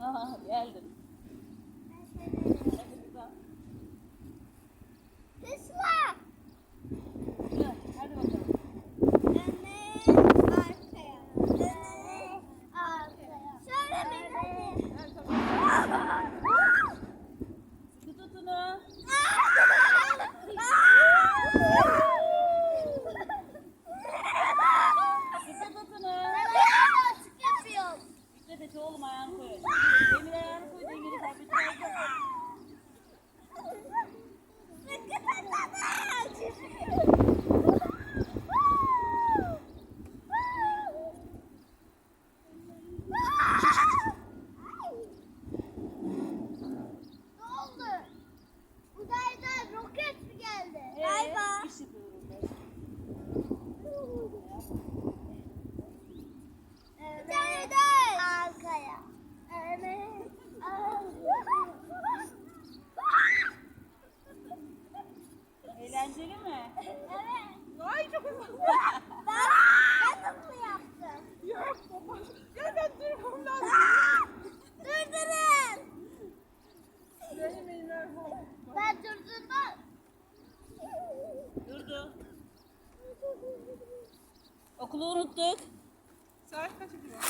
Aha geldim. Saffeti oğlum ayağını koy. Demir ayağını koy, demiri. Eğlenceli mi? evet. Ay çok güzel. ben, ben nasıl yaptım? Yok baba. Ya ben durmam lazım. Durdurun. Benim elim Ben durdurdum. Durdu. Okulu unuttuk. Saat kaç ediyor?